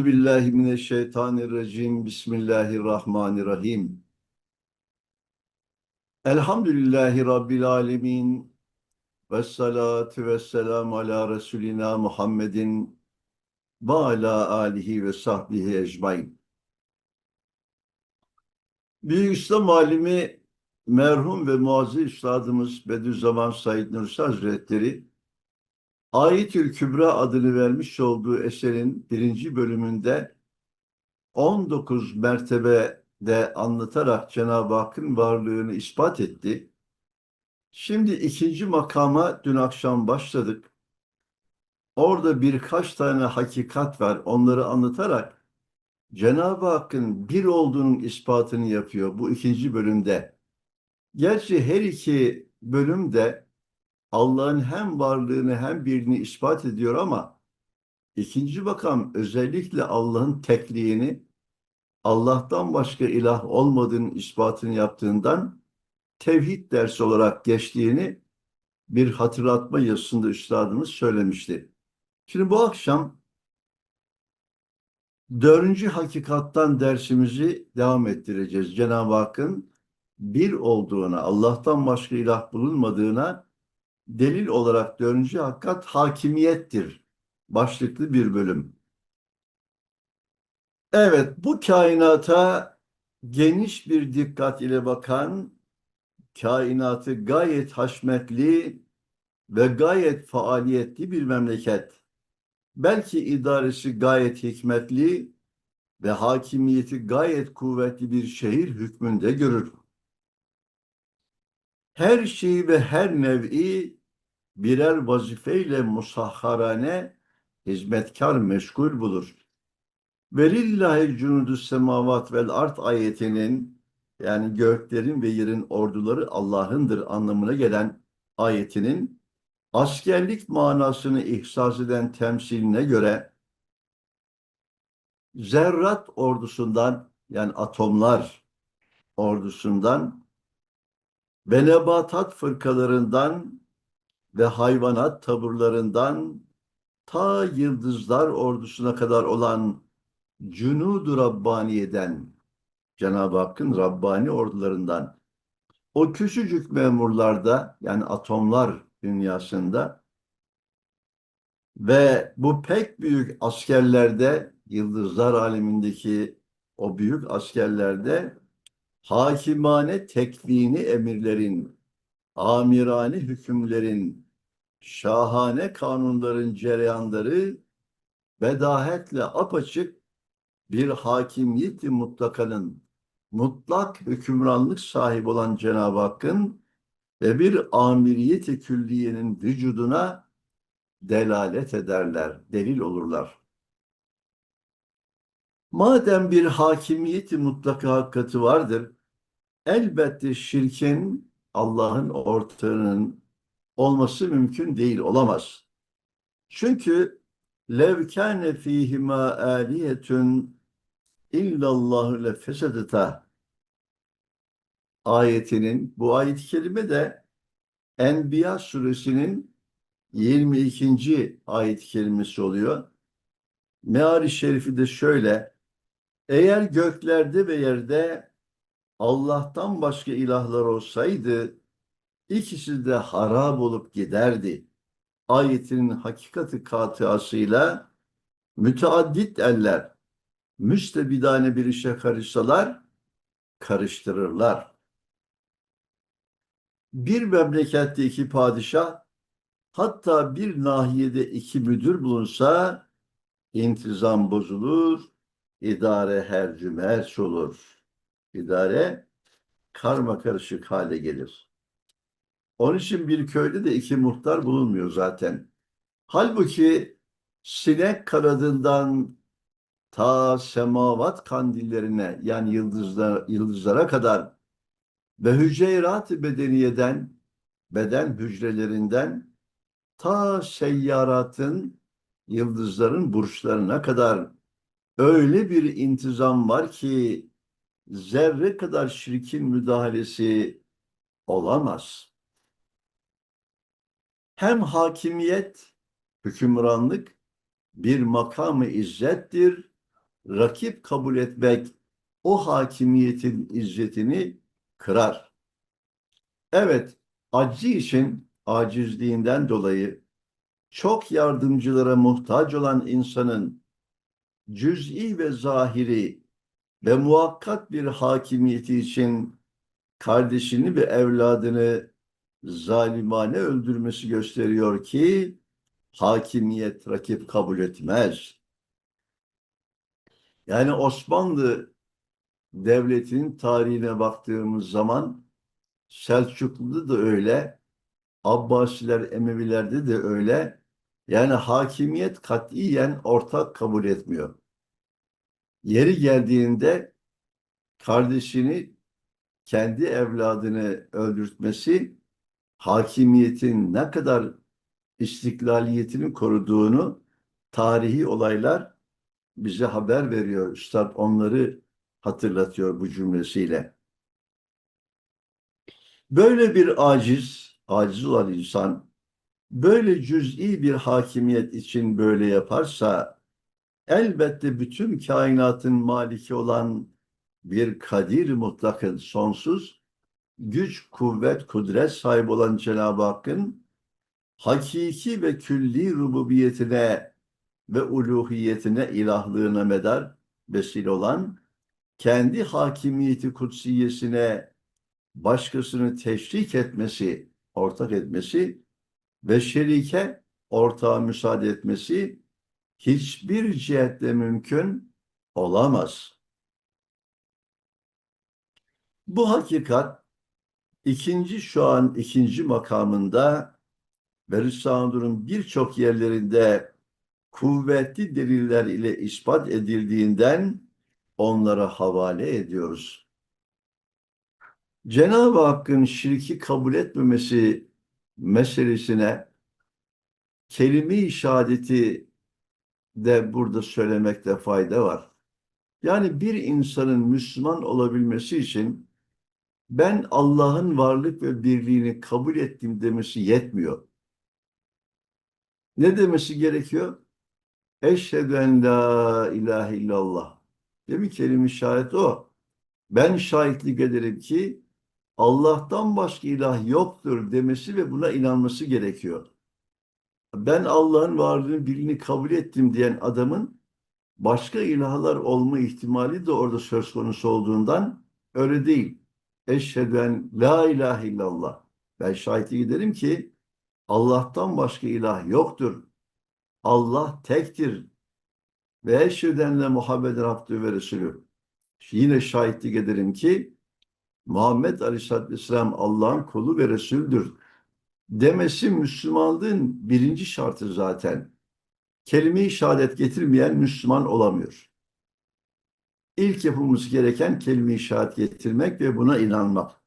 Euzu billahi mineşşeytanirracim. Bismillahirrahmanirrahim. Elhamdülillahi rabbil alamin. Ves salatu vesselam ala Resulina Muhammedin ve ala alihi ve sahbihi ecmaîn. Büyük İslam alimi merhum ve muazzez üstadımız Bediüzzaman Said Nursi Hazretleri Ayetül Kübra adını vermiş olduğu eserin birinci bölümünde 19 mertebede anlatarak Cenab-ı Hakk'ın varlığını ispat etti. Şimdi ikinci makama dün akşam başladık. Orada birkaç tane hakikat var. Onları anlatarak Cenab-ı Hakk'ın bir olduğunun ispatını yapıyor bu ikinci bölümde. Gerçi her iki bölümde Allah'ın hem varlığını hem birini ispat ediyor ama ikinci makam özellikle Allah'ın tekliğini Allah'tan başka ilah olmadığının ispatını yaptığından tevhid dersi olarak geçtiğini bir hatırlatma yazısında üstadımız söylemişti. Şimdi bu akşam dördüncü hakikattan dersimizi devam ettireceğiz. Cenab-ı Hakk'ın bir olduğuna, Allah'tan başka ilah bulunmadığına delil olarak dördüncü hakikat hakimiyettir. Başlıklı bir bölüm. Evet, bu kainata geniş bir dikkat ile bakan, kainatı gayet haşmetli ve gayet faaliyetli bir memleket. Belki idaresi gayet hikmetli ve hakimiyeti gayet kuvvetli bir şehir hükmünde görür. Her şeyi ve her nev'i birer vazifeyle musahharane hizmetkar meşgul bulur. Velillahi cunudu semavat vel art ayetinin yani göklerin ve yerin orduları Allah'ındır anlamına gelen ayetinin askerlik manasını ihsas eden temsiline göre zerrat ordusundan yani atomlar ordusundan ve nebatat fırkalarından ve hayvanat taburlarından ta yıldızlar ordusuna kadar olan Cunudu Rabbaniye'den Cenab-ı Hakk'ın Rabbani ordularından o küçücük memurlarda yani atomlar dünyasında ve bu pek büyük askerlerde yıldızlar alemindeki o büyük askerlerde hakimane tekvini emirlerin amirane hükümlerin, şahane kanunların cereyanları bedahetle apaçık bir hakimiyeti mutlakanın mutlak hükümranlık sahibi olan Cenab-ı Hakk'ın ve bir amiriyeti külliyenin vücuduna delalet ederler, delil olurlar. Madem bir hakimiyeti mutlaka hakikati vardır, elbette şirkin Allah'ın ortağının olması mümkün değil, olamaz. Çünkü lev kâne fîhimâ âliyetun illallahu lefesedeta ayetinin bu ayet-i de Enbiya suresinin 22. ayet-i kerimesi oluyor. Meali şerifi de şöyle. Eğer göklerde ve yerde Allah'tan başka ilahlar olsaydı ikisi de harap olup giderdi. Ayetinin hakikati katıasıyla müteaddit eller müstebidane bir işe karışsalar karıştırırlar. Bir memlekette iki padişah hatta bir nahiyede iki müdür bulunsa intizam bozulur, idare her cümerç olur idare karma karışık hale gelir. Onun için bir köyde de iki muhtar bulunmuyor zaten. Halbuki sinek kanadından ta semavat kandillerine yani yıldızlar, yıldızlara kadar ve hücrerat-ı bedeniyeden beden hücrelerinden ta seyyaratın yıldızların burçlarına kadar öyle bir intizam var ki zerre kadar şirkin müdahalesi olamaz. Hem hakimiyet, hükümranlık bir makamı izzettir. Rakip kabul etmek o hakimiyetin izzetini kırar. Evet, aczi için acizliğinden dolayı çok yardımcılara muhtaç olan insanın cüz'i ve zahiri ve muhakkat bir hakimiyeti için kardeşini ve evladını zalimane öldürmesi gösteriyor ki hakimiyet rakip kabul etmez. Yani Osmanlı Devleti'nin tarihine baktığımız zaman Selçuklu'da da öyle, Abbasiler, Emevilerde de öyle. Yani hakimiyet katiyen ortak kabul etmiyor. Yeri geldiğinde kardeşini kendi evladını öldürtmesi hakimiyetin ne kadar istiklaliyetini koruduğunu tarihi olaylar bize haber veriyor. Üstad onları hatırlatıyor bu cümlesiyle. Böyle bir aciz, aciz olan insan böyle cüz'i bir hakimiyet için böyle yaparsa elbette bütün kainatın maliki olan bir kadir mutlakın sonsuz güç, kuvvet, kudret sahibi olan Cenab-ı Hakk'ın hakiki ve külli rububiyetine ve uluhiyetine, ilahlığına medar vesile olan kendi hakimiyeti kutsiyesine başkasını teşrik etmesi, ortak etmesi ve şerike ortağa müsaade etmesi hiçbir cihetle mümkün olamaz. Bu hakikat ikinci şu an ikinci makamında Risale-i birçok yerlerinde kuvvetli deliller ile ispat edildiğinden onlara havale ediyoruz. Cenab-ı Hakk'ın şirki kabul etmemesi meselesine kelime-i şehadeti de burada söylemekte fayda var. Yani bir insanın Müslüman olabilmesi için ben Allah'ın varlık ve birliğini kabul ettim demesi yetmiyor. Ne demesi gerekiyor? Eşhedü en la ilahe illallah. Değil mi? Kelime-i şehadet o. Ben şahitlik ederim ki Allah'tan başka ilah yoktur demesi ve buna inanması gerekiyor. Ben Allah'ın varlığını birini kabul ettim diyen adamın başka ilahlar olma ihtimali de orada söz konusu olduğundan öyle değil. Eşhedü en la ilahe illallah. Ben şahitlik ederim ki Allah'tan başka ilah yoktur. Allah tektir. Ve eşhedü Muhammeden abdü ve resulü. Yine şahitlik ederim ki Muhammed Aleyhisselatü Vesselam Allah'ın kulu ve Resul'dür demesi Müslümanlığın birinci şartı zaten. Kelime-i şehadet getirmeyen Müslüman olamıyor. İlk yapılması gereken kelime-i şehadet getirmek ve buna inanmak.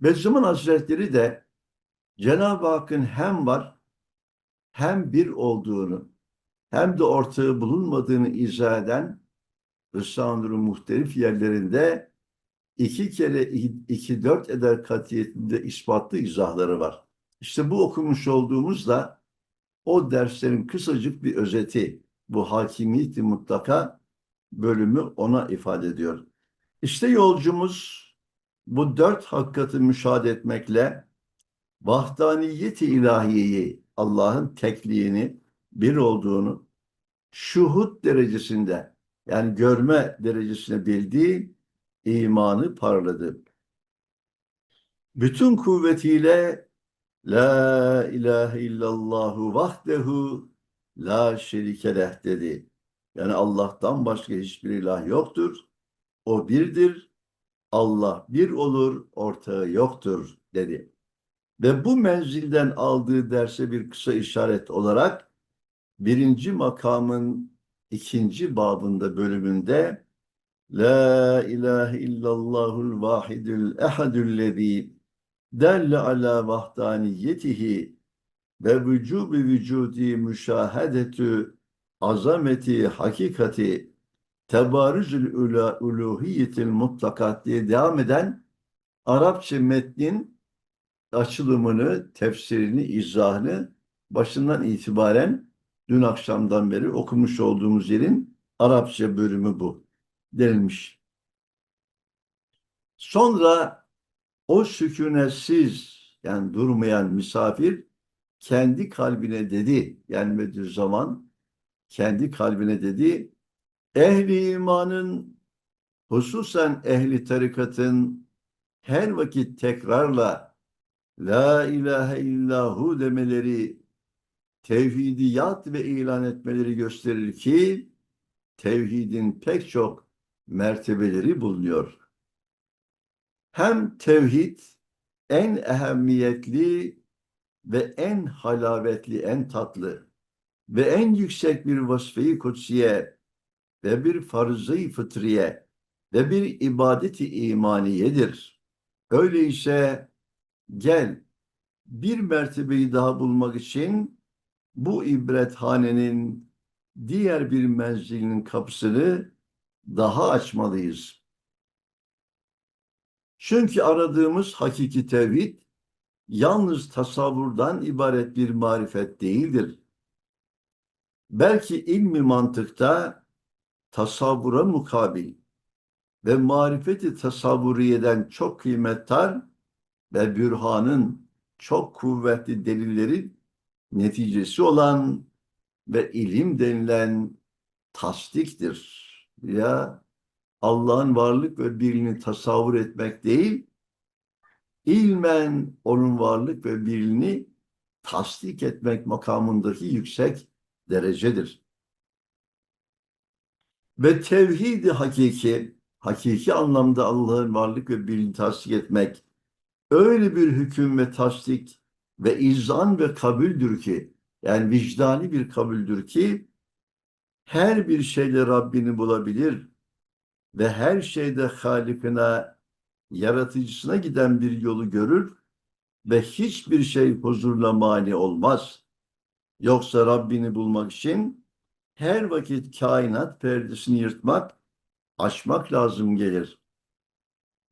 Bediüzzaman Hazretleri de Cenab-ı Hakk'ın hem var hem bir olduğunu hem de ortağı bulunmadığını izah eden Risale-i muhtelif yerlerinde iki kere iki dört eder katiyetinde ispatlı izahları var. İşte bu okumuş olduğumuzda o derslerin kısacık bir özeti bu hakimiyeti mutlaka bölümü ona ifade ediyor. İşte yolcumuz bu dört hakikati müşahede etmekle vahdaniyeti ilahiyeyi Allah'ın tekliğini bir olduğunu şuhut derecesinde yani görme derecesine bildiği imanı parladı. Bütün kuvvetiyle La ilahe illallahu vahdehu la şerike leh dedi. Yani Allah'tan başka hiçbir ilah yoktur. O birdir. Allah bir olur, ortağı yoktur dedi. Ve bu menzilden aldığı derse bir kısa işaret olarak birinci makamın ikinci babında bölümünde La ilahe illallahul vahidül ehadüllezî delle ala vahdaniyetihi ve vücubi vücudi müşahedetü azameti hakikati tebarüzül uluhiyetil mutlakat diye devam eden Arapça metnin açılımını, tefsirini, izahını başından itibaren dün akşamdan beri okumuş olduğumuz yerin Arapça bölümü bu denilmiş. Sonra o sükunetsiz yani durmayan misafir kendi kalbine dedi yani Bediüzzaman kendi kalbine dedi ehli imanın hususen ehli tarikatın her vakit tekrarla La ilahe illahu demeleri tevhidiyat ve ilan etmeleri gösterir ki tevhidin pek çok mertebeleri bulunuyor. Hem tevhid en ehemmiyetli ve en halavetli, en tatlı ve en yüksek bir vasfı kutsiye ve bir farzı fıtriye ve bir ibadeti imaniyedir. Öyleyse gel bir mertebeyi daha bulmak için bu ibrethanenin diğer bir menzilinin kapısını daha açmalıyız. Çünkü aradığımız hakiki tevhid yalnız tasavvurdan ibaret bir marifet değildir. Belki ilmi mantıkta tasavvura mukabil ve marifeti tasavvuriyeden çok kıymettar ve bürhanın çok kuvvetli delillerin neticesi olan ve ilim denilen tasdiktir. Ya Allah'ın varlık ve birliğini tasavvur etmek değil, ilmen onun varlık ve birliğini tasdik etmek makamındaki yüksek derecedir. Ve tevhidi hakiki, hakiki anlamda Allah'ın varlık ve birliğini tasdik etmek öyle bir hüküm ve tasdik ve izan ve kabuldür ki yani vicdani bir kabuldür ki her bir şeyde Rabbini bulabilir ve her şeyde Halikine, yaratıcısına giden bir yolu görür ve hiçbir şey huzurla mani olmaz. Yoksa Rabbini bulmak için her vakit kainat perdesini yırtmak, aşmak lazım gelir.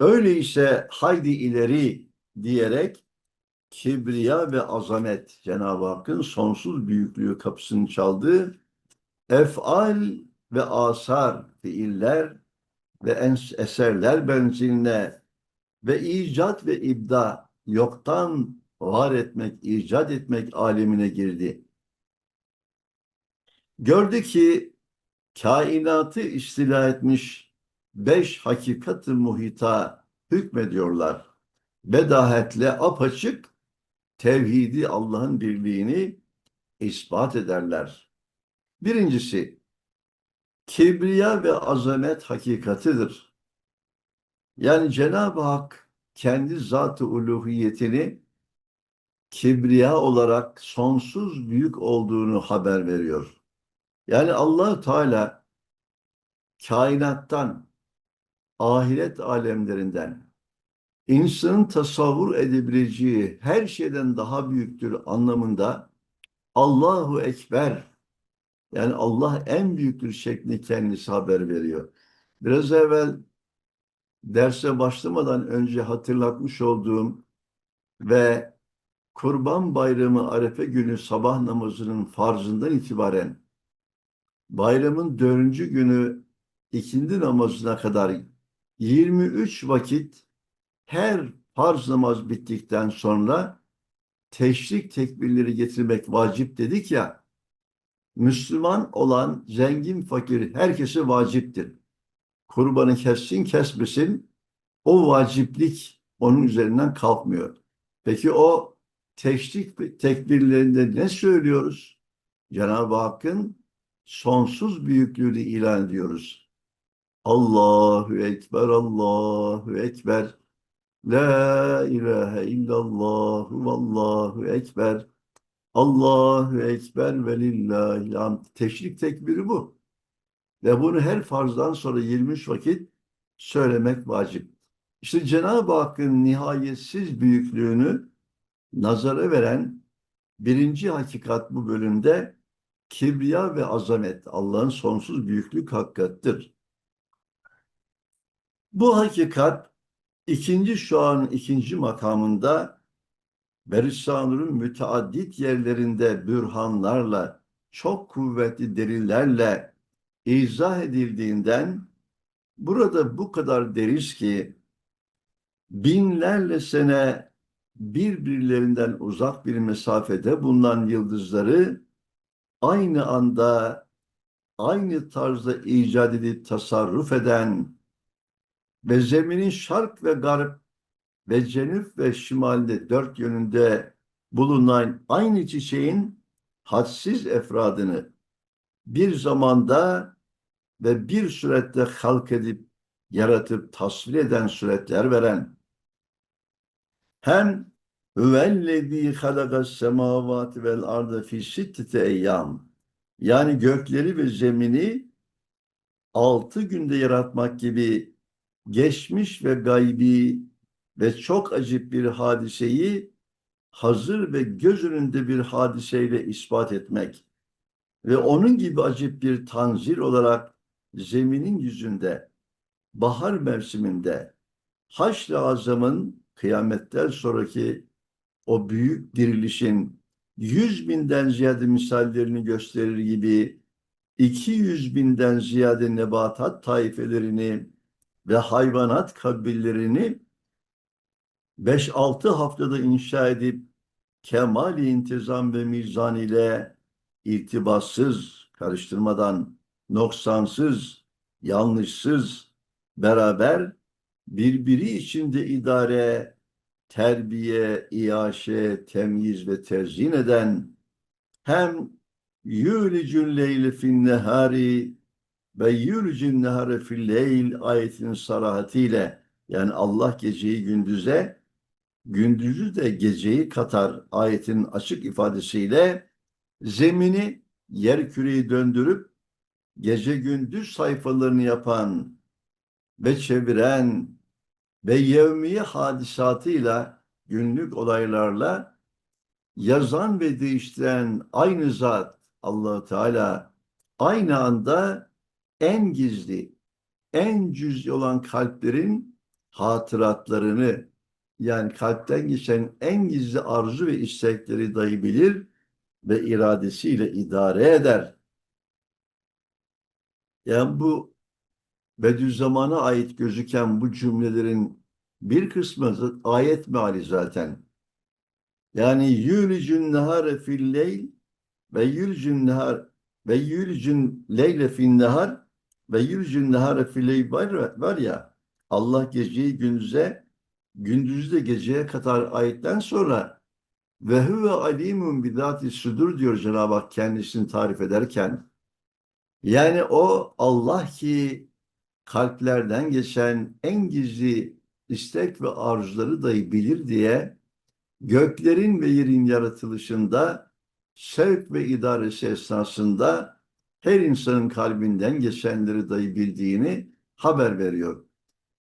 Öyleyse haydi ileri diyerek kibriya ve azamet Cenab-ı Hakk'ın sonsuz büyüklüğü kapısını çaldığı efal ve asar fiiller ve eserler benzinle ve icat ve ibda yoktan var etmek, icat etmek alemine girdi. Gördü ki kainatı istila etmiş beş hakikati muhita hükmediyorlar. Bedahetle apaçık tevhidi Allah'ın birliğini ispat ederler. Birincisi, kibriya ve azamet hakikatidir. Yani Cenab-ı Hak kendi zat-ı uluhiyetini kibriya olarak sonsuz büyük olduğunu haber veriyor. Yani allah Teala kainattan, ahiret alemlerinden, insanın tasavvur edebileceği her şeyden daha büyüktür anlamında Allahu Ekber yani Allah en büyüktür şeklinde kendisi haber veriyor. Biraz evvel derse başlamadan önce hatırlatmış olduğum ve Kurban Bayramı Arefe günü sabah namazının farzından itibaren bayramın dördüncü günü ikindi namazına kadar 23 vakit her farz namaz bittikten sonra teşrik tekbirleri getirmek vacip dedik ya Müslüman olan zengin fakir herkese vaciptir. Kurbanı kessin kesmesin o vaciplik onun üzerinden kalkmıyor. Peki o teşrik tekbirlerinde ne söylüyoruz? Cenab-ı Hakk'ın sonsuz büyüklüğünü ilan ediyoruz. Allahu Ekber, Allahu Ekber. La ilahe illallah vallahu ekber. Allahu ekber ve lillahil hamd. Teşrik tekbiri bu. Ve bunu her farzdan sonra 23 vakit söylemek vacip. İşte Cenab-ı Hakk'ın nihayetsiz büyüklüğünü nazara veren birinci hakikat bu bölümde kibriya ve azamet Allah'ın sonsuz büyüklük hakikattır. Bu hakikat ikinci şu an ikinci makamında Berissanur'un müteaddit yerlerinde bürhanlarla çok kuvvetli delillerle izah edildiğinden burada bu kadar deriz ki binlerle sene birbirlerinden uzak bir mesafede bulunan yıldızları aynı anda aynı tarzda icat edip tasarruf eden ve zeminin şark ve garp ve cenüp ve şimalde dört yönünde bulunan aynı çiçeğin hadsiz efradını bir zamanda ve bir surette halk edip yaratıp tasvir eden suretler veren hem huvellezî halakas semâvâti vel arda fî sittete eyyâm yani gökleri ve zemini altı günde yaratmak gibi geçmiş ve gaybi ve çok acip bir hadiseyi hazır ve göz önünde bir hadiseyle ispat etmek. Ve onun gibi acip bir tanzir olarak zeminin yüzünde bahar mevsiminde haşr-ı azamın kıyametten sonraki o büyük dirilişin yüz binden ziyade misallerini gösterir gibi 200 binden ziyade nebatat taifelerini ve hayvanat kabillerini 5-6 haftada inşa edip kemali intizam ve mizan ile irtibatsız, karıştırmadan, noksansız, yanlışsız, beraber birbiri içinde idare, terbiye, iaşe, temyiz ve tezyin eden hem yulicun leyli fin nehari ve yulicun nehari fil leyl ayetinin sarahatiyle yani Allah geceyi gündüze gündüzü de geceyi katar ayetin açık ifadesiyle zemini yer küreyi döndürüp gece gündüz sayfalarını yapan ve çeviren ve yevmiye hadisatıyla günlük olaylarla yazan ve değiştiren aynı zat allah Teala aynı anda en gizli, en cüz'i olan kalplerin hatıratlarını yani kalpten geçen en gizli arzu ve istekleri dahi bilir ve iradesiyle idare eder. Yani bu Bediüzzaman'a ait gözüken bu cümlelerin bir kısmı ayet meali zaten. Yani yulicun nehare fil leyl ve yulicun nehar ve yulicun leyle fil nehar ve yulicun nehare fil leyl var, var ya Allah geceyi gündüze gündüzü de geceye kadar ayetten sonra ve huve alimun bidati sudur diyor Cenab-ı Hak kendisini tarif ederken. Yani o Allah ki kalplerden geçen en gizli istek ve arzuları dahi bilir diye göklerin ve yerin yaratılışında sevk ve idaresi esnasında her insanın kalbinden geçenleri dahi bildiğini haber veriyor.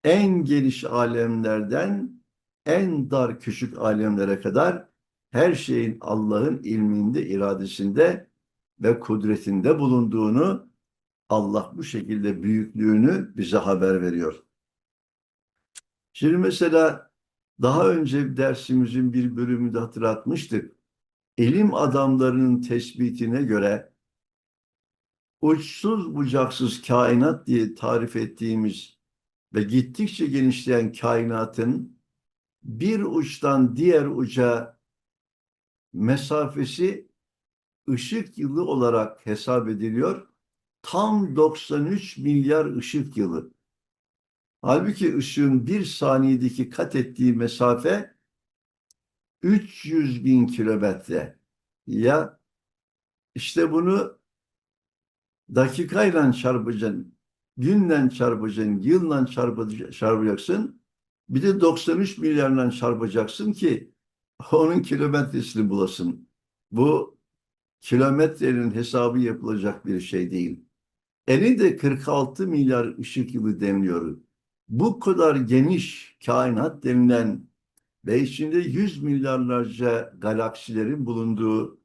En geniş alemlerden en dar küçük alemlere kadar her şeyin Allah'ın ilminde, iradesinde ve kudretinde bulunduğunu Allah bu şekilde büyüklüğünü bize haber veriyor. Şimdi mesela daha önce dersimizin bir bölümünde hatırlatmıştık. İlim adamlarının tespitine göre uçsuz bucaksız kainat diye tarif ettiğimiz ve gittikçe genişleyen kainatın bir uçtan diğer uca mesafesi ışık yılı olarak hesap ediliyor. Tam 93 milyar ışık yılı. Halbuki ışığın bir saniyedeki kat ettiği mesafe 300 bin kilometre. Ya işte bunu dakikayla çarpacaksın, günle çarpacaksın, yılla çarpacaksın. Bir de 93 milyarla çarpacaksın ki onun kilometresini bulasın. Bu kilometrenin hesabı yapılacak bir şey değil. Elinde 46 milyar ışık yılı deniliyor. Bu kadar geniş kainat denilen ve içinde yüz milyarlarca galaksilerin bulunduğu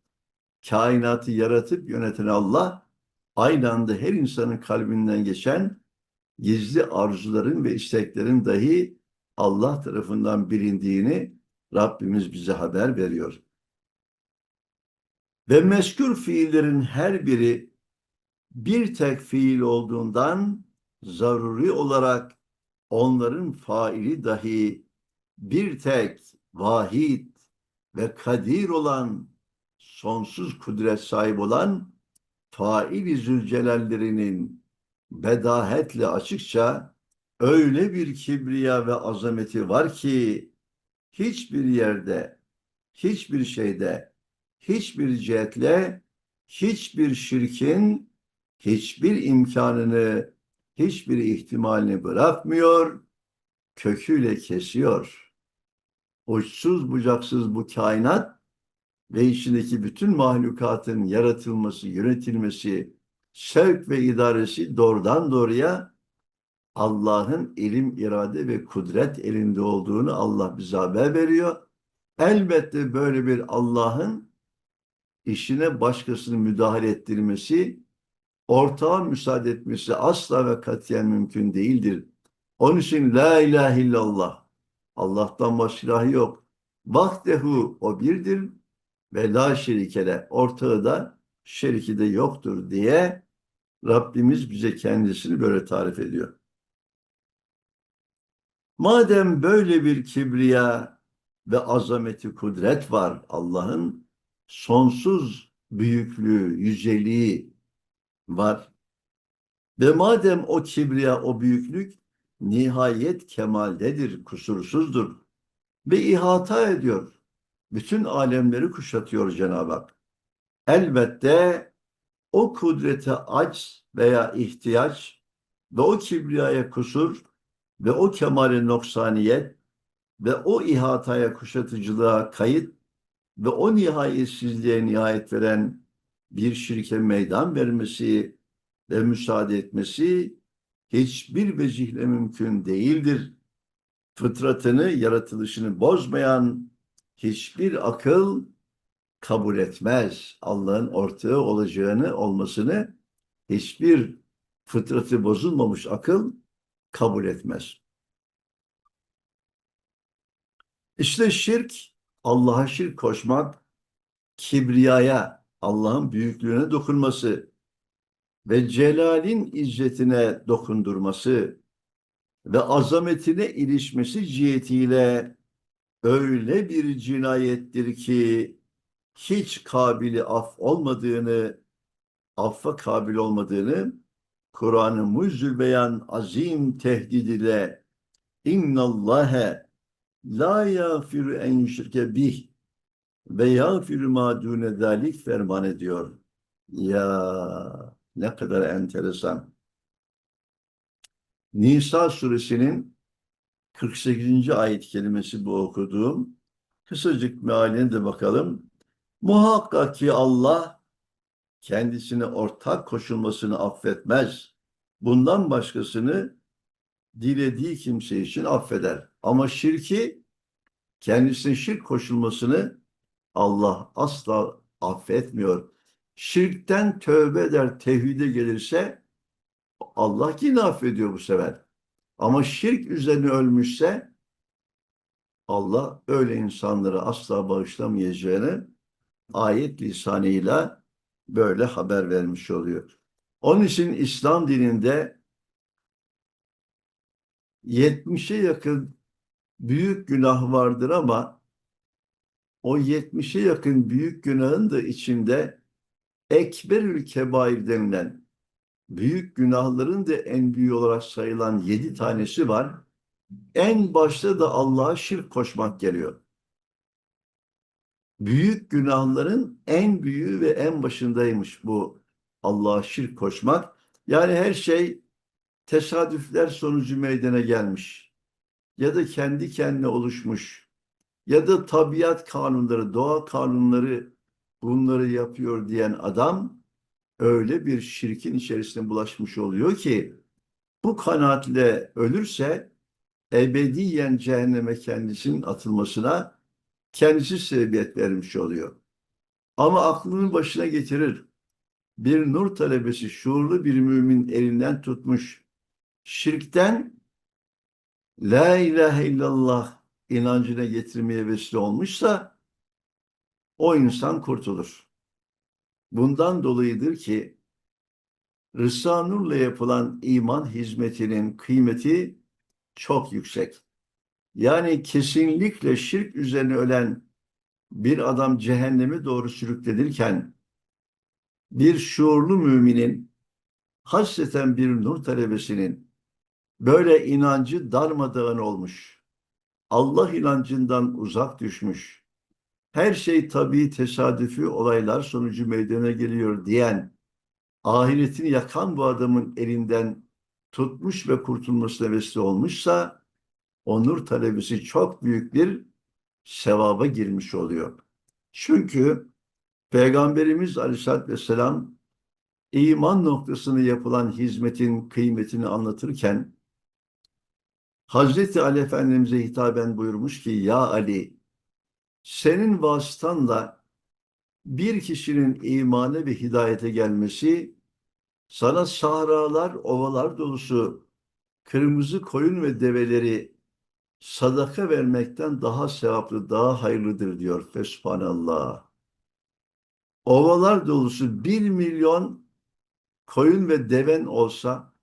kainatı yaratıp yöneten Allah aynı anda her insanın kalbinden geçen gizli arzuların ve isteklerin dahi Allah tarafından bilindiğini Rabbimiz bize haber veriyor. Ve meskur fiillerin her biri bir tek fiil olduğundan zaruri olarak onların faili dahi bir tek vahid ve kadir olan sonsuz kudret sahibi olan faili zülcelallerinin bedahetle açıkça öyle bir kibriya ve azameti var ki hiçbir yerde, hiçbir şeyde, hiçbir cihetle, hiçbir şirkin hiçbir imkanını, hiçbir ihtimalini bırakmıyor, köküyle kesiyor. Uçsuz bucaksız bu kainat ve içindeki bütün mahlukatın yaratılması, yönetilmesi, sevk ve idaresi doğrudan doğruya Allah'ın ilim, irade ve kudret elinde olduğunu Allah bize haber veriyor. Elbette böyle bir Allah'ın işine başkasını müdahale ettirmesi, ortağa müsaade etmesi asla ve katiyen mümkün değildir. Onun için la ilahe illallah. Allah'tan başka yok. Vaktehu o birdir ve la şerikele ortağı da şeriki de yoktur diye Rabbimiz bize kendisini böyle tarif ediyor. Madem böyle bir kibriya ve azameti kudret var Allah'ın sonsuz büyüklüğü, yüceliği var. Ve madem o kibriya, o büyüklük nihayet kemaldedir, kusursuzdur ve ihata ediyor. Bütün alemleri kuşatıyor Cenab-ı Hak. Elbette o kudrete aç veya ihtiyaç ve o kibriyaya kusur ve o kemale noksaniyet ve o ihataya kuşatıcılığa kayıt ve o nihayetsizliğe nihayet veren bir şirke meydan vermesi ve müsaade etmesi hiçbir vecihle mümkün değildir. Fıtratını, yaratılışını bozmayan hiçbir akıl kabul etmez. Allah'ın ortağı olacağını, olmasını hiçbir fıtratı bozulmamış akıl kabul etmez. İşte şirk, Allah'a şirk koşmak, kibriyaya, Allah'ın büyüklüğüne dokunması ve celalin izzetine dokundurması ve azametine ilişmesi cihetiyle öyle bir cinayettir ki hiç kabili af olmadığını, affa kabil olmadığını Kur'an-ı Muzzül Beyan azim tehdid ile innallâhe la yâfiru en yüşrike bih ve yâfiru mâ dûne zâlik ferman ediyor. Ya ne kadar enteresan. Nisa suresinin 48. ayet kelimesi bu okuduğum. Kısacık mealine de bakalım. Muhakkak ki Allah kendisine ortak koşulmasını affetmez. Bundan başkasını dilediği kimse için affeder. Ama şirki kendisine şirk koşulmasını Allah asla affetmiyor. Şirkten tövbe eder, tevhide gelirse Allah yine affediyor bu sefer. Ama şirk üzerine ölmüşse Allah öyle insanları asla bağışlamayacağını ayet lisanıyla böyle haber vermiş oluyor. Onun için İslam dininde 70'e yakın büyük günah vardır ama o 70'e yakın büyük günahın da içinde ekberül kebair denilen büyük günahların da en büyüğü olarak sayılan yedi tanesi var. En başta da Allah'a şirk koşmak geliyor. Büyük günahların en büyüğü ve en başındaymış bu Allah'a şirk koşmak. Yani her şey tesadüfler sonucu meydana gelmiş. Ya da kendi kendine oluşmuş. Ya da tabiat kanunları, doğa kanunları bunları yapıyor diyen adam öyle bir şirkin içerisine bulaşmış oluyor ki bu kanaatle ölürse ebediyen cehenneme kendisinin atılmasına kendisi sebebiyet vermiş oluyor. Ama aklını başına getirir. Bir nur talebesi şuurlu bir mümin elinden tutmuş. Şirkten La ilahe illallah inancına getirmeye vesile olmuşsa o insan kurtulur. Bundan dolayıdır ki Rıza Nur'la yapılan iman hizmetinin kıymeti çok yüksek. Yani kesinlikle şirk üzerine ölen bir adam cehenneme doğru sürüklenirken bir şuurlu müminin hasreten bir nur talebesinin böyle inancı darmadağın olmuş, Allah inancından uzak düşmüş, her şey tabii tesadüfi olaylar sonucu meydana geliyor diyen, ahiretini yakan bu adamın elinden tutmuş ve kurtulmasına vesile olmuşsa, o nur talebesi çok büyük bir sevaba girmiş oluyor. Çünkü Peygamberimiz Aleyhisselatü Vesselam iman noktasını yapılan hizmetin kıymetini anlatırken Hazreti Ali Efendimiz'e hitaben buyurmuş ki Ya Ali senin vasıtanla bir kişinin imana ve hidayete gelmesi sana sahralar, ovalar dolusu kırmızı koyun ve develeri sadaka vermekten daha sevaplı, daha hayırlıdır diyor. Fesubhanallah. Ovalar dolusu bir milyon koyun ve deven olsa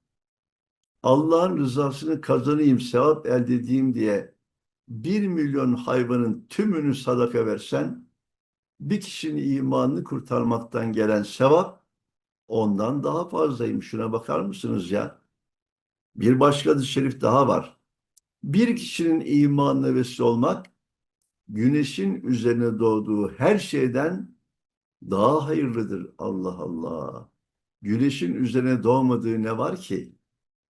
Allah'ın rızasını kazanayım, sevap elde edeyim diye bir milyon hayvanın tümünü sadaka versen bir kişinin imanını kurtarmaktan gelen sevap ondan daha fazlaymış. Şuna bakar mısınız ya? Bir başka hadis-i şerif daha var. Bir kişinin imanına vesile olmak güneşin üzerine doğduğu her şeyden daha hayırlıdır. Allah Allah. Güneşin üzerine doğmadığı ne var ki?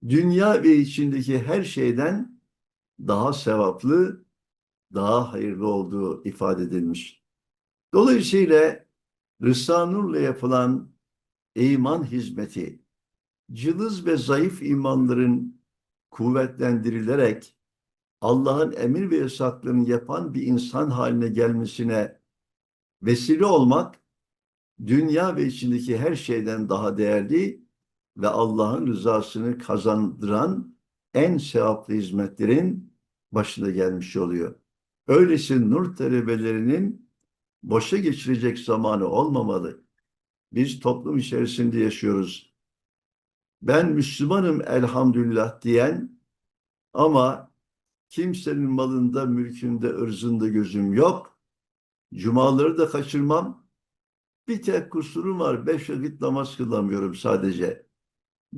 Dünya ve içindeki her şeyden daha sevaplı, daha hayırlı olduğu ifade edilmiş. Dolayısıyla Rıza Nur'la yapılan iman hizmeti, cılız ve zayıf imanların kuvvetlendirilerek Allah'ın emir ve yasaklarını yapan bir insan haline gelmesine vesile olmak, dünya ve içindeki her şeyden daha değerli ve Allah'ın rızasını kazandıran en sevaplı hizmetlerin başına gelmiş oluyor. Öyleyse nur talebelerinin boşa geçirecek zamanı olmamalı. Biz toplum içerisinde yaşıyoruz. Ben Müslümanım elhamdülillah diyen ama kimsenin malında, mülkünde, ırzında gözüm yok. Cumaları da kaçırmam. Bir tek kusurum var. Beş vakit namaz kılamıyorum sadece.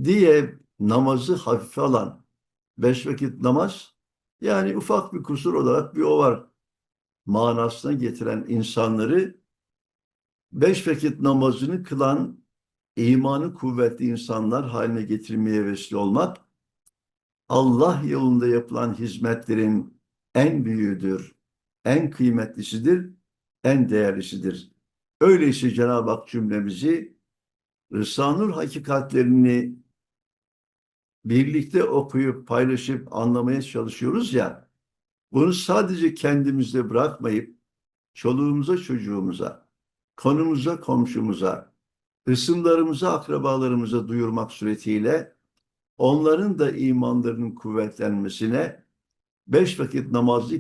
Diye namazı hafife alan beş vakit namaz yani ufak bir kusur olarak bir o var manasına getiren insanları beş vakit namazını kılan imanı kuvvetli insanlar haline getirmeye vesile olmak Allah yolunda yapılan hizmetlerin en büyüğüdür, en kıymetlisidir, en değerlisidir. Öyleyse Cenab-ı Hak cümlemizi Rısanur hakikatlerini birlikte okuyup paylaşıp anlamaya çalışıyoruz ya, bunu sadece kendimizde bırakmayıp çoluğumuza, çocuğumuza, konumuza, komşumuza, hısımlarımıza, akrabalarımıza duyurmak suretiyle onların da imanlarının kuvvetlenmesine, beş vakit namazlı,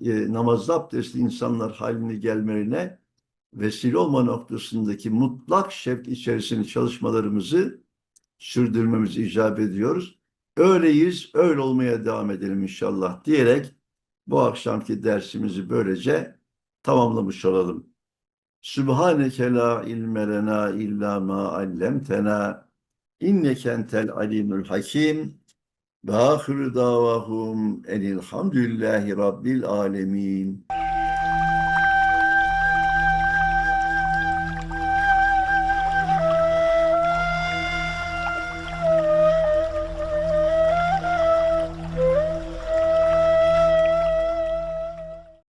e, namazlı abdestli insanlar haline gelmelerine vesile olma noktasındaki mutlak şevk içerisinde çalışmalarımızı sürdürmemiz icap ediyoruz. Öyleyiz, öyle olmaya devam edelim inşallah diyerek bu akşamki dersimizi böylece tamamlamış olalım. Sübhaneke la ilme lena illa ma allemtena inneke entel alimul hakim ve ahiru davahum enilhamdülillahi rabbil alemin.